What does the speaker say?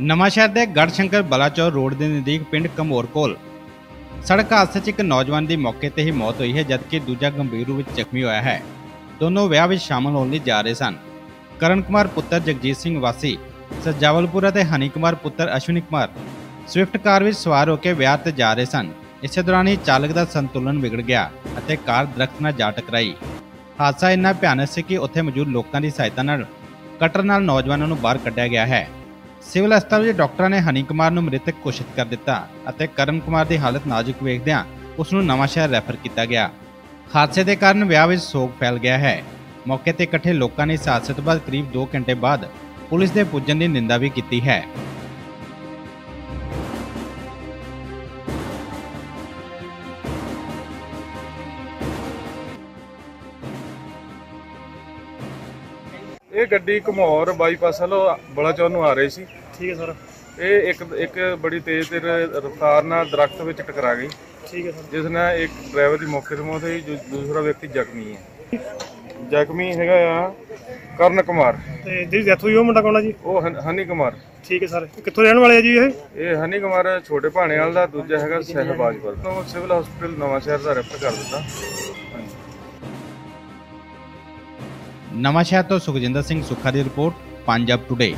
ਨਵਾਂਸ਼ਹਿਰ ਦੇ ਗੜਸ਼ੰਕਰ ਬਲਾਚੌਰ ਰੋਡ ਦੇ ਨਜ਼ਦੀਕ ਪਿੰਡ ਕਮੋਰ ਕੋਲ। ਸੜਕ ਹਾਦਸੇ 'ਚ ਇੱਕ ਨੌਜਵਾਨ ਦੀ ਮੌਕੇ ਤੇ ਹੀ ਮੌਤ ਹੋਈ ਹੈ, ਜਦਕਿ ਦੂਜਾ ਗੰਭੀਰ ਰੂਪ ਵਿੱਚ ਜ਼ਖਮੀ ਹੋਇਆ ਹੈ। ਦੋਨੋਂ ਵਿਆਹ ਵਿੱਚ ਸ਼ਾਮਲ ਹੋਣ ਲਈ ਜਾ ਰਹੇ ਸਨ। ਕਰਨ ਕੁਮਾਰ ਪੁੱਤਰ ਜਗਜੀਤ ਸਿੰਘ ਵਾਸੀ ਸਜਾਵਲਪੁਰਾ ਤੇ ਹਨੀ ਕੁਮਾਰ ਪੁੱਤਰ ਅਸ਼ਵਨੀ ਕੁਮਾਰ ਸਵਿਫਟ ਕਾਰ ਵਿੱਚ ਸਵਾਰ ਹੋ ਕੇ ਵਿਆਹ ਤੇ ਜਾ ਰਹੇ ਸਨ। ਇਸੇ ਦੌਰਾਨ ਹੀ ਚਾਲਕ ਦਾ ਸੰਤੁਲਨ ਵਿਗੜ ਗਿਆ ਅਤੇ ਕਾਰ ਦਰਖਤ ਨਾਲ ਜਾ ਟਕਰਾਈ। ਹਾਦਸਾ ਇੰਨਾ ਭਿਆਨਕ ਸੀ ਕਿ ਉੱਥੇ ਮੌਜੂਦ ਲੋਕਾਂ ਦੀ ਸਹਾਇਤਾ ਨਾਲ, ਕਟਰ ਨਾਲ ਨੌਜਵਾਨਾਂ ਨੂੰ ਬਾਹਰ ਕੱਢਿਆ ਗਿਆ ਹੈ। ਸਿਵਲ ਹਸਪਤਾਲ ਵਿੱਚ ਡਾਕਟਰਾਂ ਨੇ ਹਨੀ ਕੁਮਾਰ ਨੂੰ ਮ੍ਰਿਤਕ ਘੋਸ਼ਿਤ ਕਰ ਦਿੱਤਾ ਅਤੇ ਕਰਨ ਕੁਮਾਰ ਦੀ ਹਾਲਤ ਨਾਜ਼ੁਕ ਵੇਖਦਿਆਂ ਉਸ ਨੂੰ ਨਵਾਂਸ਼ਹਿਰ ਰੈਫਰ ਕੀਤਾ ਗਿਆ। ਹਾਦਸੇ ਦੇ ਕਾਰਨ ਵਿਆਹ ਵਿੱਚ ਸੋਗ ਫੈਲ ਗਿਆ ਹੈ। ਮੌਕੇ ਤੇ ਇਕੱਠੇ ਲੋਕਾਂ ਨੇ ਇਸ ਹਾਦਸੇ ਤੋਂ ਬਾਅਦ ਕਰੀਬ 2 ਘੰਟੇ ਬਾਅਦ ਪੁਲਿਸ ਦੇ ਪੁੱਜਣ ਦੀ ਨਿੰਦਾ ਵੀ ਕੀਤੀ ਹੈ। ਇਹ ਗੱਡੀ ਘਮੌਰ ਬਾਈਪਾਸ ਵੱਲੋਂ ਬਲਾਚੌਰ ਨੂੰ ਆ ਰਹੀ ਸੀ। ਠੀਕ ਹੈ ਸਰ। ਇਹ ਇੱਕ ਇੱਕ ਬੜੀ ਤੇਜ਼ ਤੇ ਰਫ਼ਤਾਰ ਨਾਲ ਦਰਖਤ ਵਿੱਚ ਟਕਰਾ ਗਈ। ਠੀਕ ਹੈ ਸਰ। ਜਿਸ ਨਾਲ ਇੱਕ ਡਰਾਈਵਰ ਦੀ ਮੌਕੇ ਤੇ ਮੌਤ ਹੋਈ ਜੋ ਦੂਸਰਾ ਵਿਅਕਤੀ ਜ਼ਖਮੀ ਹੈ। ਜ਼ਖਮੀ ਹੈਗਾ ਆ ਕਰਨ ਕੁਮਾਰ। ਤੇ ਜਿਹੜੀ ਡੈਥ ਹੋਈ ਉਹ ਮੁੰਡਾ ਕੌਣ ਆ ਜੀ? ਉਹ ਹਨ- ਹਨੀ ਕੁਮਾਰ। ਠੀਕ ਹੈ ਸਰ। ਕਿੱਥੋਂ ਰਹਿਣ ਵਾਲੇ ਆ ਜੀ ਇਹ? ਇਹ ਹਨੀ ਕੁਮਾਰ ਛੋਟੇ ਭਾਣੇ ਵਾਲਾ ਦਾ ਦੂਜਾ ਹੈਗਾ ਸਹਿਬਾਜ਼ਪੁਰ ਤੋਂ ਸਿਵਲ ਹਸਪੀਟਲ ਨਵਾਂ ਸ਼ਹਿਰ ਦਾ ਰੈਫਰ ਕਰ ਦਿੱਤਾ। ਹਾਂਜੀ। ਨਵਾਂਸ਼ਹਿਰ ਤੋਂ ਸੁਖਜਿੰਦਰ ਸਿੰਘ ਸੁੱਖਾ ਦੀ ਰਿਪੋਰਟ ਪੰਜਾਬ ਟੁਡੇ